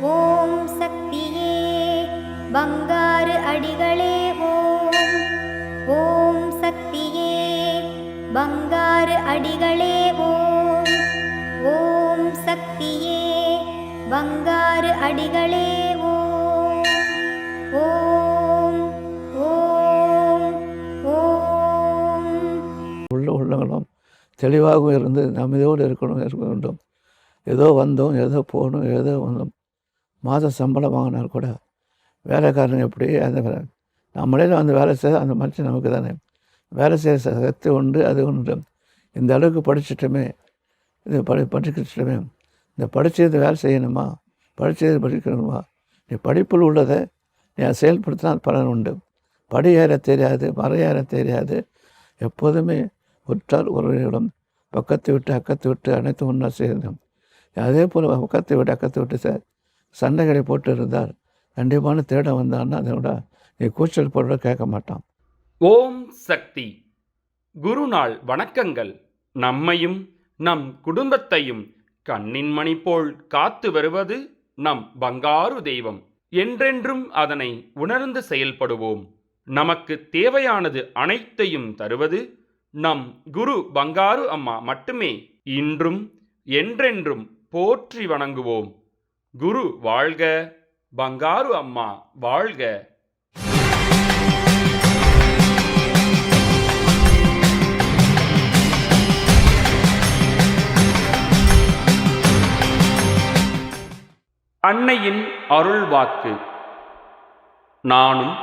ஓம் சக்தியே பங்காறு அடிகளே ஓம். ஓம் சக்தியே பங்காறு அடிகளே ஓம். ஓம் சக்தியே பங்காறு அடிகளே ஓம். ஓம் ஓம் ஓம். உள்ள உள்ளங்களும் தெளிவாகவும் இருந்து நம்மதோடு இருக்கணும் இருக்க வேண்டும் ஏதோ வந்தோம் ஏதோ போகணும் ஏதோ வந்தோம். மாத சம்பளம் வாங்கினால் கூட வேலைக்காரன் எப்படி அந்த நம்மளே அந்த வேலை செய்ய அந்த மனுஷன் நமக்கு தானே. வேலை செய்ய சக்தி உண்டு அது உண்டு. இந்த அளவுக்கு படிச்சிட்டோமே இது படி படிச்சுக்கிட்டுமே இந்த படித்தது வேலை செய்யணுமா? படித்தது படிக்கணுமா? நீ படிப்பில் உள்ளதை நீ செயல்படுத்தினா செயல்படுத்தினால் பலன் உண்டு. படி ஏற தெரியாது மரம் தெரியாது. எப்போதுமே உற்றார் உறவினரிடம் பக்கத்தை விட்டு அக்கத்தை விட்டு அனைத்து ஒன்றா செய்யணும் அதே போல் பக்கத்தை விட்டு அக்கத்தை விட்டு சார் சண்டைகளை போட்டு இருந்தால் கண்டிப்பான தேட வந்தான்னா அதனோட நீ கூச்சல் போட கேட்க மாட்டான். ஓம் சக்தி. குருநாள் வணக்கங்கள். நம்மையும் நம் குடும்பத்தையும் கண்ணின் மணி போல் காத்து வருவது நம் பங்காரு தெய்வம். என்றென்றும் அதனை உணர்ந்து செயல்படுவோம். நமக்கு தேவையானது அனைத்தையும் தருவது நம் குரு பங்காரு அம்மா மட்டுமே. இன்றும் என்றென்றும் போற்றி வணங்குவோம். குரு வாழ்க பங்காரு அம்மா வாழ்க. அன்னையின் அருள் வாக்கு. நானும்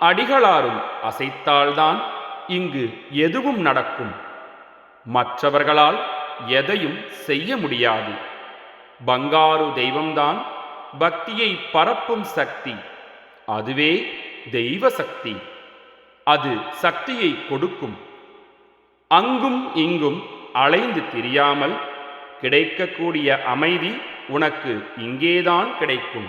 அடிகளாரும் அசைத்தால்தான் இங்கு எதுவும் நடக்கும். மற்றவர்களால் எதையும் செய்ய முடியாது. பங்காரு தெய்வம்தான் பக்தியை பரப்பும் சக்தி. அதுவே தெய்வ சக்தி. அது சக்தியை கொடுக்கும். அங்கும் இங்கும் அலைந்து திரியாமல் கிடைக்கக்கூடிய அமைதி உனக்கு இங்கேதான் கிடைக்கும்.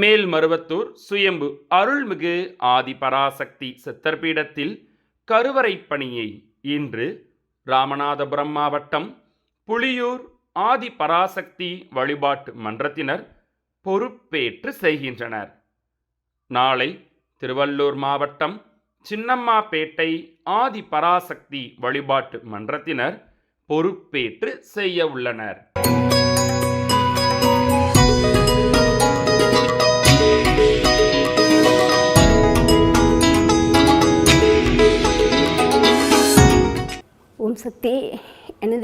மேல்மருவத்தூர் சுயம்பு அருள்மிகு ஆதிபராசக்தி சித்தர்பீடத்தில் கருவறை பணியை இன்று ராமநாதபுரம் மாவட்டம் புளியூர் ஆதிபராசக்தி வழிபாட்டு மன்றத்தினர் பொறுப்பேற்று செய்கின்றனர். நாளை திருவள்ளூர் மாவட்டம் சின்னம்மாபேட்டை ஆதி பராசக்தி வழிபாட்டு மன்றத்தினர் பொறுப்பேற்று செய்ய உள்ளனர்.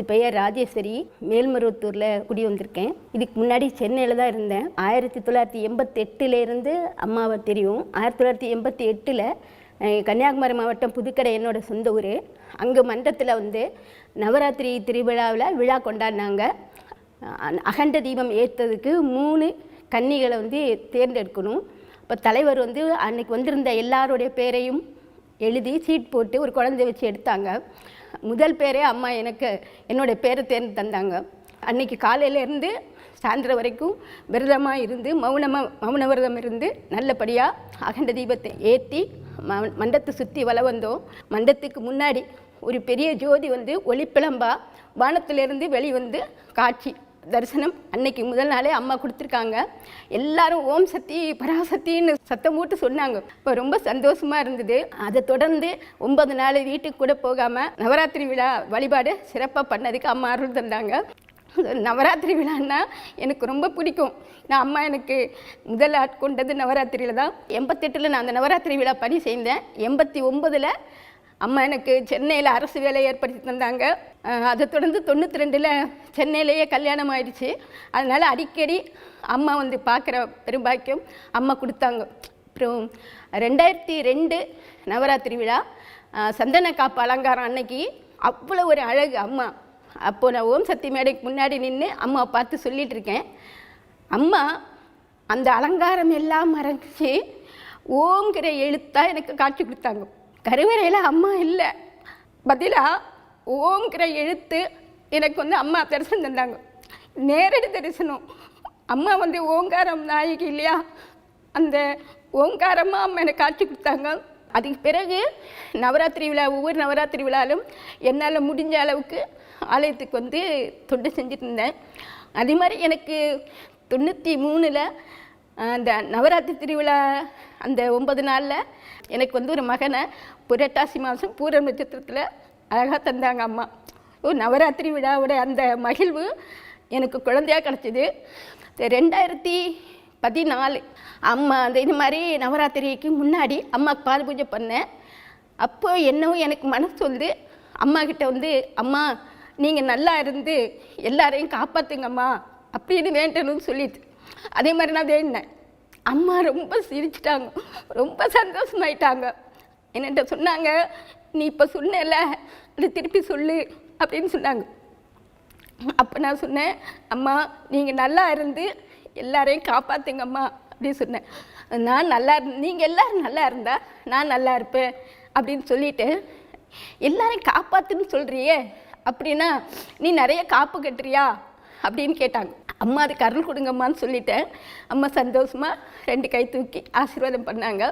என் பெயர் ராஜேஸ்வரி மேல்மருவத்தூரில் குடி வந்திருக்கேன். இதுக்கு முன்னாடி சென்னையில் தான் இருந்தேன். ஆயிரத்தி தொள்ளாயிரத்தி எண்பத்தி எட்டுலேருந்து அம்மாவை தெரியும். ஆயிரத்தி தொள்ளாயிரத்தி எண்பத்தி எட்டில் கன்னியாகுமரி மாவட்டம் புதுக்கடை என்னோட சொந்த ஊர். அங்கே மன்றத்தில் வந்து நவராத்திரி திருவிழாவில் விழா கொண்டாடினாங்க. அகண்ட தீபம் ஏற்றதுக்கு மூணு கன்னிகளை வந்து தேர்ந்தெடுக்கணும். இப்போ தலைவர் வந்து அன்னைக்கு வந்திருந்த எல்லாருடைய பேரையும் எழுதி சீட் போட்டு ஒரு குழந்தை வச்சு எடுத்தாங்க. முதல் பேரே அம்மா எனக்கு என்னுடைய பேரை தேர்ந்து தந்தாங்க. அன்னைக்கு காலையிலேருந்து சாயந்தரம் வரைக்கும் விரதமாக இருந்து மௌனமாக மௌன விரதம் இருந்து நல்லபடியாக அகண்ட தீபத்தை ஏற்றி ம மண்டத்தை சுற்றி வல வந்தோம். மண்டத்துக்கு முன்னாடி ஒரு பெரிய ஜோதி வந்து ஒளிப்பிளம்பா வானத்திலிருந்து வெளிவந்து காட்சி தரிசனம் அன்னைக்கு முதல் நாளே அம்மா கொடுத்துருக்காங்க. எல்லாரும் ஓம் சக்தி பராசக்தின்னு சத்தம் போட்டு சொன்னாங்க. இப்போ ரொம்ப சந்தோஷமாக இருந்தது. அதை தொடர்ந்து ஒன்பது நாள் வீட்டுக்கு கூட போகாமல் நவராத்திரி விழா வழிபாடு சிறப்பாக பண்ணதுக்கு அம்மா அருள் தந்தாங்க. நவராத்திரி விழான்னா எனக்கு ரொம்ப பிடிக்கும். நான் அம்மா எனக்கு முதல் ஆட்கொண்டது நவராத்திரியில் தான். எண்பத்தெட்டில் நான் அந்த நவராத்திரி விழா பணி செய்தேன். எண்பத்தி ஒம்பதில் அம்மா எனக்கு சென்னையில் அரசு வேலை ஏற்படுத்தி தந்தாங்க. அதை தொடர்ந்து தொண்ணூற்றி ரெண்டில் சென்னையிலேயே கல்யாணம் ஆயிடுச்சு அதனால் அடிக்கடி அம்மா வந்து பார்க்குற பெரும்பாக்கியம் அம்மா கொடுத்தாங்க. அப்புறம் ரெண்டாயிரத்தி ரெண்டு நவராத்திரி விழா சந்தன காப்பு அலங்காரம் அன்னைக்கு அவ்வளோ ஒரு அழகு அம்மா. அப்போ நான் ஓம் சக்தி மேடைக்கு முன்னாடி நின்று அம்மாவை பார்த்து சொல்லிகிட்டு இருக்கேன். அம்மா அந்த அலங்காரம் எல்லாம் மறைச்சி ஓங்கிற எழுத்தாக எனக்கு காட்சி கொடுத்தாங்க. கருவறையில் அம்மா இல்லை. பதிலாக ஓங்கிற எழுத்து எனக்கு வந்து அம்மா தரிசனம் தந்தாங்க. நேரடி தரிசனம். அம்மா வந்து ஓங்காரம் நாயகி இல்லையா? அந்த ஓங்காரமாக அம்மா எனக்கு காட்சி கொடுத்தாங்க. அதுக்கு பிறகு நவராத்திரி விழா ஒவ்வொரு நவராத்திரி விழாலும் என்னால் முடிஞ்ச அளவுக்கு ஆலயத்துக்கு வந்து தொண்டு செஞ்சுட்டு இருந்தேன். அதே மாதிரி எனக்கு தொண்ணூற்றி மூணில் அந்த நவராத்திரி திருவிழா அந்த ஒன்பது நாளில் எனக்கு வந்து ஒரு மகனை புரட்டாசி மாதம் பூர நட்சத்திரத்தில் அழகாக தந்தாங்க அம்மா. ஓ நவராத்திரி விழாவோட அந்த மகிழ்வு எனக்கு குழந்தையா கிடச்சிது. ரெண்டாயிரத்தி பதினாலு. அம்மா அந்த இது மாதிரி நவராத்திரிக்கு முன்னாடி அம்மாவுக்கு பால் பூஜை பண்ணேன். அப்போ என்னவோ எனக்கு மனசு வந்து அம்மா கிட்ட வந்து அம்மா நீங்கள் நல்லா இருந்து எல்லாரையும் காப்பாற்றுங்கம்மா அப்படின்னு வேண்டணும்னு சொல்லிட்டு. அதே மாதிரி நான் வேண்டினேன். அம்மா ரொம்ப சிரிச்சிட்டாங்க ரொம்ப சந்தோஷமாயிட்டாங்க. என்னட்ட சொன்னாங்க நீ இப்போ சொன்னல அது திருப்பி சொல்லு அப்படின்னு சொன்னாங்க. அப்போ நான் சொன்னேன் அம்மா நீங்கள் நல்லா இருந்து எல்லாரையும் காப்பாற்றுங்கம்மா அப்படின்னு சொன்னேன். நான் நல்லா நீங்கள் எல்லோரும் நல்லா இருந்தா நான் நல்லா இருப்பேன் அப்படின்னு சொல்லிட்டு எல்லாரையும் காப்பாற்றுன்னு சொல்கிறியே அப்படின்னா நீ நிறைய காப்பு கட்டுறியா? அப்படின்னு கேட்டாங்க. அம்மா அதுக்கு அருள் கொடுங்கம்மான்னு சொல்லிட்டேன். அம்மா சந்தோஷமாக ரெண்டு கை தூக்கி ஆசீர்வாதம் பண்ணாங்க.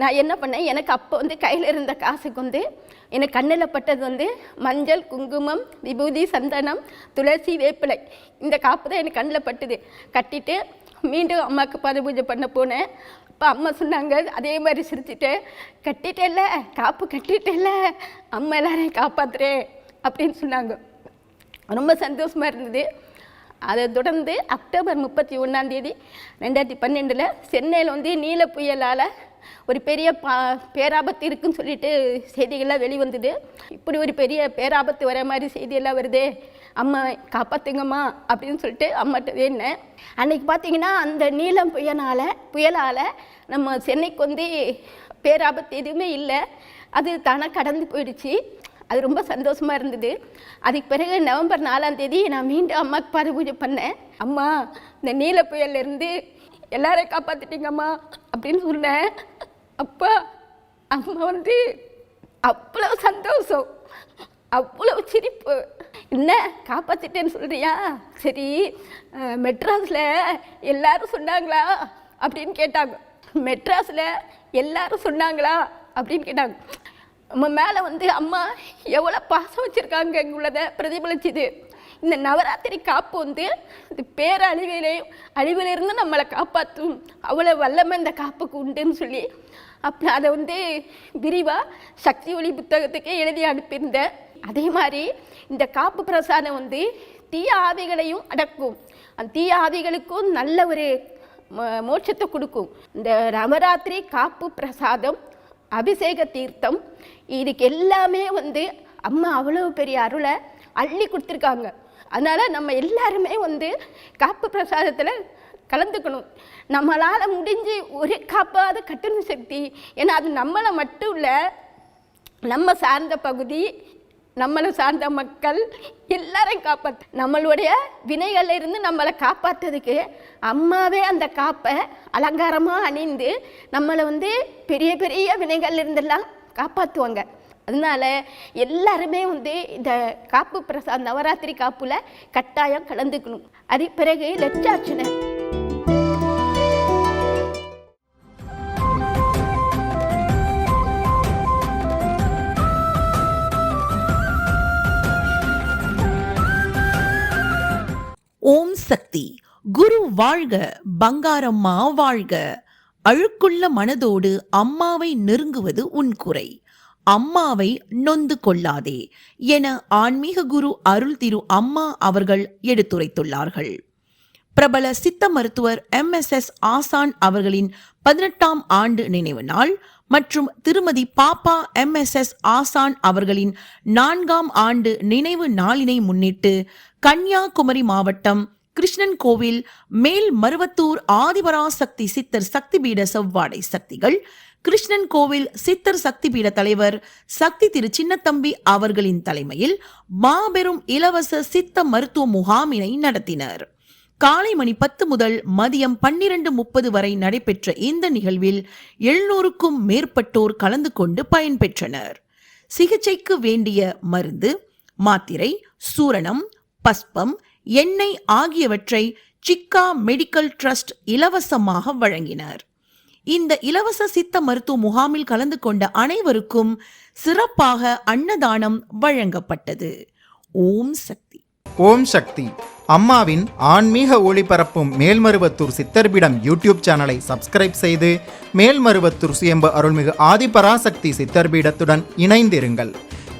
நான் என்ன பண்ணேன்? எனக்கு அப்போ வந்து கையில் இருந்த காசுக்கு வந்து எனக்கு கண்ணில் பட்டது வந்து மஞ்சள் குங்குமம் விபூதி சந்தனம் துளசி வேப்பிலை. இந்த காப்பு தான் எனக்கு கண்ணில் பட்டுது. கட்டிட்டு மீண்டும் அம்மாவுக்கு பத பூஜை பண்ண போனேன். அப்போ அம்மா சொன்னாங்க அதே மாதிரி சிரிச்சுட்டு கட்டிட்டேல்ல காப்பு கட்டிட்டேல்ல அம்மா எல்லாரையும் காப்பாத்துறேன் அப்படின்னு சொன்னாங்க. ரொம்ப சந்தோஷமாக இருந்தது. அதை தொடர்ந்து அக்டோபர் முப்பத்தி ஒன்றாந்தேதி ரெண்டாயிரத்தி பன்னெண்டில் சென்னையில் வந்து நீல புயலால் ஒரு பெரிய பா பேராபத்து இருக்குன்னு சொல்லிட்டு செய்திகள்லாம் வெளிவந்தது. இப்படி ஒரு பெரிய பேராபத்து வர மாதிரி செய்தியெல்லாம் வருதே அம்மா காப்பாற்றுங்கம்மா அப்படின்னு சொல்லிட்டு அம்மாட்ட வேணேன் அன்றைக்கி பார்த்தீங்கன்னா அந்த நீலம் புயலால் புயலால் நம்ம சென்னைக்கு வந்து பேராபத்து எதுவுமே இல்லை. அது தானே கடந்து போயிடுச்சு. அது ரொம்ப சந்தோஷமாக இருந்தது. அதுக்கு பிறகு நவம்பர் நாலாம் தேதி நான் மீண்டும் அம்மாவுக்கு பாத பூஜை பண்ணேன். அம்மா இந்த நீல புயல்லேருந்து எல்லாரையும் காப்பாற்றிட்டீங்கம்மா அப்படின்னு சொன்னேன். அப்பா அம்மா வந்து அவ்வளோ சந்தோஷம் அவ்வளோ சிரிப்பு. என்ன காப்பாற்றிட்டேன்னு சொல்கிறியா சரி மெட்ராஸில் எல்லாரும் சொன்னாங்களா அப்படின்னு கேட்டாங்க. மெட்ராஸில் எல்லாரும் சொன்னாங்களா அப்படின்னு கேட்டாங்க. நம்ம மேலே வந்து அம்மா எவ்வளோ பாசம் வச்சுருக்காங்க உள்ளதை பிரதிபலிச்சுது. இந்த நவராத்திரி காப்பு வந்து இந்த பேரழிவிலையும் அழிவிலிருந்து நம்மளை காப்பாற்றும் அவ்வளோ வல்லமை இந்த காப்புக்கு உண்டுன்னு சொல்லி. அப்போ அதை வந்து விரிவாக சக்தி ஒளி புத்தகத்துக்கு எழுதி அனுப்பியிருந்தேன் அதே மாதிரி இந்த காப்பு பிரசாதம் வந்து தீய ஆவிகளையும் அடக்கும். அந்த தீய ஆவிகளுக்கும் நல்ல ஒரு மோட்சத்தை கொடுக்கும். இந்த நவராத்திரி காப்பு பிரசாதம் அபிஷேக தீர்த்தம். இதுக்கு எல்லாமே வந்து அம்மா அவ்வளோ பெரிய அருளை அள்ளி கொடுத்துருக்காங்க. அதனால் நம்ம எல்லாருமே வந்து காப்பு பிரசாதத்தில் கலந்துக்கணும். நம்மளால் முடிஞ்சு ஒரு காப்பாவது கட்டணும் சக்தி. ஏன்னா அது நம்மளை மட்டும் இல்லை நம்ம சார்ந்த பகுதி நம்மளை சார்ந்த மக்கள் எல்லாரையும் காப்பாற்று நம்மளுடைய வினைகளிலிருந்து நம்மளை காப்பாற்றுறதுக்கு அம்மாவே அந்த காப்பை அலங்காரமாக அணிந்து நம்மளை வந்து பெரிய பெரிய வினைகள் இருந்தெல்லாம் காப்பாற்றுவாங்க அதனால எல்லாருமே வந்து இந்த காப்பு பிரசாத் நவராத்திரி காப்பில் கட்டாயம் கலந்துக்கணும். அது பிறகு லட்சார்ச்சனை. ஓம் சக்தி. குரு வாழ்க பங்காரம்மா வாழ்க. அழுக்குள்ள மனதோடு அம்மாவை நெருங்குவது உன் குறை. அம்மாவை நொந்து கொள்ளாதே என ஆன்மீக குரு அருள் திரு அம்மா அவர்கள் எடுத்துரைத்துள்ளார்கள். பிரபல சித்த மருத்துவர் எம். எஸ். எஸ். ஆசான் அவர்களின் பதினெட்டாம் ஆண்டு நினைவு நாள் மற்றும் திருமதி பாப்பா எம். எஸ். எஸ். ஆசான் அவர்களின் நான்காம் ஆண்டு நினைவு நாளினை முன்னிட்டு கன்னியாகுமரி மாவட்டம் கிருஷ்ணன் கோவில் மேல் மருவத்தூர் ஆதிபராசக்தி சித்தர் சக்தி பீட செவ்வாடை சக்திகள். கிருஷ்ணன் கோவில் சித்தர் சக்தி பீட தலைவர் சக்தி திரு சின்னத்தம்பி அவர்களின் தலைமையில் மாபெரும் இலவச சித்த மருத்துவ முகாமினை நடத்தினர். காலை மணி பத்து முதல் மதியம் பன்னிரண்டு முப்பது வரை நடைபெற்ற இந்த நிகழ்வில் எழுநூறுக்கும் மேற்பட்டோர் கலந்து கொண்டு பயன்பெற்றனர். சிகிச்சைக்கு வேண்டிய மருந்து மாத்திரை சூரணம் பஸ்பம் எண்ணெய் ஆகியவற்றை சிக்கா மெடிக்கல் ட்ரஸ்ட் இலவசமாக வழங்கினர். இந்த இலவச சித்த மருத்துவ முகாமில் கலந்து கொண்ட அனைவருக்கும் சிறப்பாக அன்னதானம் வழங்கப்பட்டது. ஓம் சக்தி. ஓம் சக்தி. அம்மாவின் ஆன்மீக ஒளிபரப்பும் மேல்மருவத்தூர் சித்தர்பிடம் யூடியூப் சேனலை சப்ஸ்கிரைப் செய்து மேல்மருவத்தூர் சுயம்பு அருள்மிகு ஆதிபராசக்தி சித்தர்பீடத்துடன் இணைந்திருங்கள்.